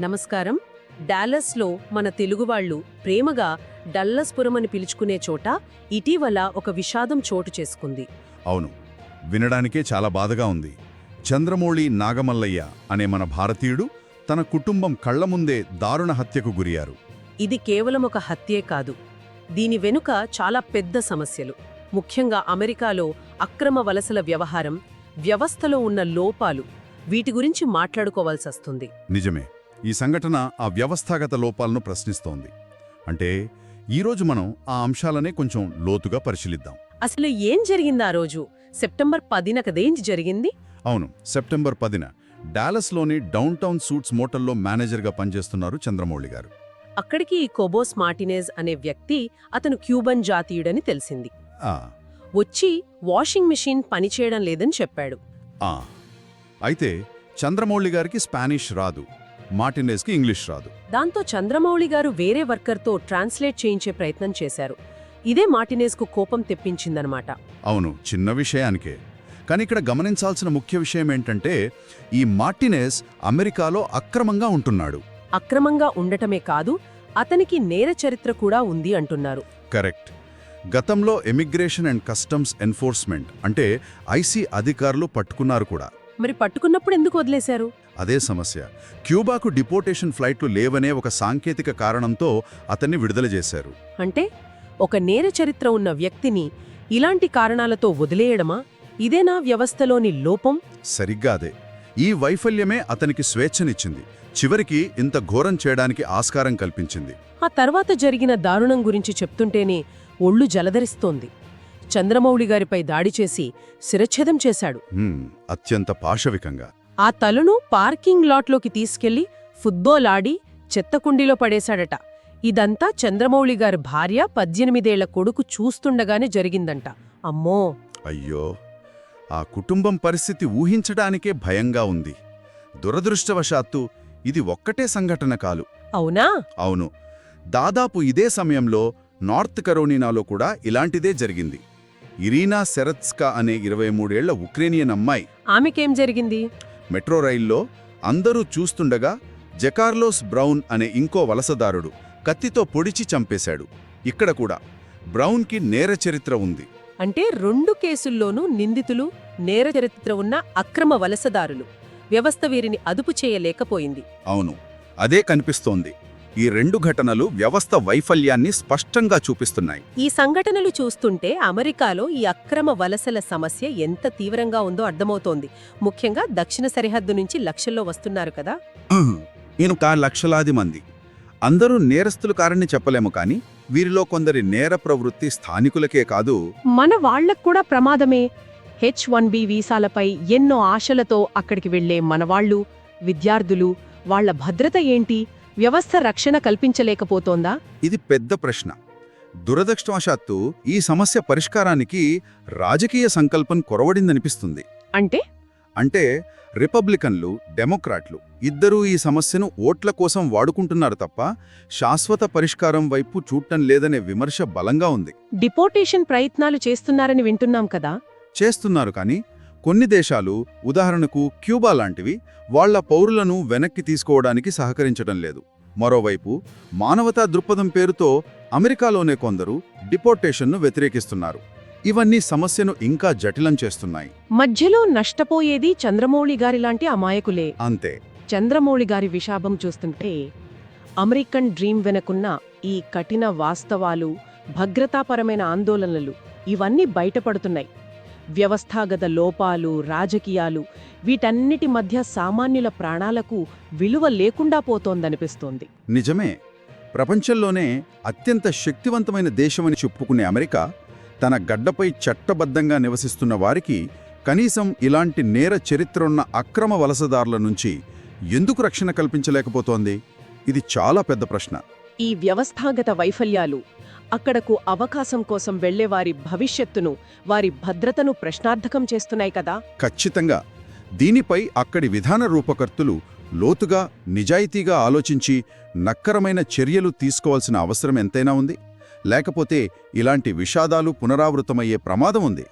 నమస్కారం. డాలస్లో మన తెలుగువాళ్ళు ప్రేమగా డల్లస్పురం అని పిలుచుకునే చోట ఇటీవల ఒక విషాదం చోటు చేసుకుంది. అవును వినడానికే చాలా బాధగా ఉంది. చంద్రమౌళి నాగమల్లయ్య అనే మన భారతీయుడు తన కుటుంబం కళ్ళ ముందే దారుణ హత్యకు గురయ్యారు. ఇది కేవలం ఒక హత్యే కాదు. దీని వెనుక చాలా పెద్ద సమస్యలు. ముఖ్యంగా అమెరికాలో అక్రమ వలసల వ్యవహారం వ్యవస్థలో ఉన్న లోపాలు వీటి గురించి మాట్లాడుకోవాల్సొస్తుంది. నిజమే. ఈ సంఘటన ఆ వ్యవస్థాగత లోపాలను ప్రశ్నిస్తోంది. అంటే ఈరోజు మనం ఆ అంశాలనే కొంచెం లోతుగా పరిశీలిద్దాం. అసలు ఏం జరిగింది ఆ రోజు? సెప్టెంబర్ పదిన కదేం జరిగింది? అవును సెప్టెంబర్ పదిన డాలస్లోని డౌన్టౌన్ సూట్స్ మోటల్లో మేనేజర్గా పనిచేస్తున్నారు చంద్రమౌళి గారు. అక్కడికి కోబోస్ మార్టినేజ్ అనే వ్యక్తి అతను క్యూబన్ జాతీయుడని తెలిసింది. వచ్చి వాషింగ్ మిషన్ పనిచేయడం లేదని చెప్పాడు. అయితే చంద్రమౌళి గారికి స్పానిష్ రాదు. మార్టినేజ్కి ఇంగ్లీష్ రాదు. దాంతో చంద్రమౌళి గారు వేరే వర్కర్తో ట్రాన్స్లేట్ చేయించే ప్రయత్నం చేశారు. ఇదే మార్టినేజ్కు కోపం తెప్పించిందనమాట అవును చిన్న విషయానికే. కానీ ఇక్కడ గమనించాల్సిన ముఖ్య విషయం ఏంటంటే ఈ మార్టినేస్ అమెరికాలో అక్రమంగా ఉంటున్నాడు. అక్రమంగా ఉండటమే కాదు అతనికి నేర చరిత్ర కూడా ఉంది అంటున్నారు. కరెక్ట్. గతంలో ఎమిగ్రేషన్ అండ్ కస్టమ్స్ ఎన్ఫోర్స్మెంట్ అంటే ఐసీ అధికారులు పట్టుకున్నారు కూడా. మరి పట్టుకున్నప్పుడు ఎందుకు వదిలేశారు? అదే సమస్య. క్యూబాకు డిపోటేషన్ ఫ్లైట్లు లేవనే ఒక సాంకేతిక కారణంతో అతన్ని విడుదల చేశారు. అంటే ఒక నేర చరిత్ర ఉన్న వ్యక్తిని ఇలాంటి కారణాలతో వదిలేయడమా? ఇదేనా వ్యవస్థలోని లోపం? సరిగ్గా అదే. ఈ వైఫల్యమే అతనికి స్వేచ్ఛనిచ్చింది. చివరికి ఇంత ఘోరం చేయడానికి ఆస్కారం కల్పించింది. ఆ తర్వాత జరిగిన దారుణం గురించి చెప్తుంటేనే ఒళ్ళు జలధరిస్తోంది. చంద్రమౌళి గారిపై దాడి చేసి శిరచ్ఛేదం చేశాడు. అత్యంత పాశవికంగా. ఆ తలను పార్కింగ్ లాట్లోకి తీసుకెళ్ళి ఫుట్బాల్ ఆడి చెత్తకుండీలో పడేశాడట. ఇదంతా చంద్రమౌళి గారి భార్య పద్దెనిమిదేళ్ళ కొడుకు చూస్తుండగానే జరిగిందంట. అమ్మో! అయ్యో! ఆ కుటుంబం పరిస్థితి ఊహించడానికే భయంగా ఉంది. దురదృష్టవశాత్తు ఇది ఒక్కటే సంఘటన కాలు. అవునా? అవును. దాదాపు ఇదే సమయంలో నార్త్ కరోనినాలో కూడా ఇలాంటిదే జరిగింది. ఇరీనా సెరత్స్కా అనే ఇరవై మూడేళ్ళ ఉక్రేనియన్ అమ్మాయి. ఆమెకేం జరిగింది? మెట్రో రైల్లో అందరూ చూస్తుండగా జకార్లోస్ బ్రౌన్ అనే ఇంకో వలసదారుడు కత్తితో పొడిచి చంపేశాడు. ఇక్కడ కూడా బ్రౌన్కి నేర చరిత్ర ఉంది. అంటే రెండు కేసుల్లోనూ నిందితులు నేర చరిత్ర ఉన్న అక్రమ వలసదారులు. వ్యవస్థ వీరిని అదుపు చేయలేకపోయింది. అవును అదే కనిపిస్తోంది. ఈ రెండు ఘటనలు వ్యవస్థ వైఫల్యాన్ని స్పష్టంగా చూపిస్తున్నాయి. ఈ సంఘటనలు చూస్తుంటే అమెరికాలో ఈ అక్రమ వలసల సమస్య ఎంత తీవ్రంగా ఉందో అర్థమవుతోంది. ముఖ్యంగా దక్షిణ సరిహద్దు నుంచి లక్షల్లో వస్తున్నారు కదా. నేను కా లక్షలాది మంది. అందరూ నేరస్తులు కారని చెప్పలేము కానీ వీరిలో కొందరి నేర ప్రవృత్తి స్థానికులకే కాదు. మన వాళ్ళకు కూడా ప్రమాదమే. హెచ్ వన్ బి వీసాలపై ఎన్నో ఆశలతో అక్కడికి వెళ్ళే మనవాళ్ళు విద్యార్థులు వాళ్ళ భద్రత ఏంటి? వ్యవస్థ రక్షణ కల్పించలేకపోతోందా? ఇది పెద్ద ప్రశ్న. దురదృష్టవశాత్తు ఈ సమస్య పరిష్కారానికి రాజకీయ సంకల్పం కొరవడిందనిపిస్తుంది. అంటే? అంటే రిపబ్లికన్లు డెమోక్రాట్లు ఇద్దరూ ఈ సమస్యను ఓట్ల కోసం వాడుకుంటున్నారు తప్ప శాశ్వత పరిష్కారం వైపు చూడటం లేదనే విమర్శ బలంగా ఉంది. డిపోటేషన్ ప్రయత్నాలు చేస్తున్నారని వింటున్నాం కదా? చేస్తున్నారు కానీ కొన్ని దేశాలు ఉదాహరణకు క్యూబా లాంటివి వాళ్ళ పౌరులను వెనక్కి తీసుకోవడానికి సహకరించడం లేదు. మరోవైపు మానవతా దృక్పథం పేరుతో అమెరికాలోనే కొందరు డిపోర్టేషన్ను వ్యతిరేకిస్తున్నారు. ఇవన్నీ సమస్యను ఇంకా జటిలం చేస్తున్నాయి. మధ్యలో నష్టపోయేది చంద్రమౌళి గారిలాంటి అమాయకులే. అంతే. చంద్రమౌళి గారి విషాపం చూస్తుంటే అమెరికన్ డ్రీమ్ వెనకున్న ఈ కఠిన వాస్తవాలు భద్రతాపరమైన ఆందోళనలు ఇవన్నీ బయటపడుతున్నాయి. వ్యవస్థాగత లోపాలు రాజకీయాలు వీటన్నిటి మధ్య సామాన్యుల ప్రాణాలకు విలువ లేకుండా పోతోందనిపిస్తోంది. నిజమే. ప్రపంచంలోనే అత్యంత శక్తివంతమైన దేశమని చెప్పుకునే అమెరికా తన గడ్డపై చట్టబద్ధంగా నివసిస్తున్న వారికి కనీసం ఇలాంటి నేర చరిత్రున్న అక్రమ వలసదారుల నుంచి ఎందుకు రక్షణ కల్పించలేకపోతోంది? ఇది చాలా పెద్ద ప్రశ్న. ఈ వ్యవస్థాగత వైఫల్యాలు అక్కడకు అవకాశం కోసం వెళ్ళేవారి భవిష్యత్తును వారి భద్రతను ప్రశ్నార్థకం చేస్తున్నాయి కదా? ఖచ్చితంగా. దీనిపై అక్కడి విధాన రూపకర్తలు లోతుగా నిజాయితీగా ఆలోచించి నక్కరమైన చర్యలు తీసుకోవాల్సిన అవసరం ఎంతైనా ఉంది. లేకపోతే ఇలాంటి విషాదాలు పునరావృతమయ్యే ప్రమాదం ఉంది.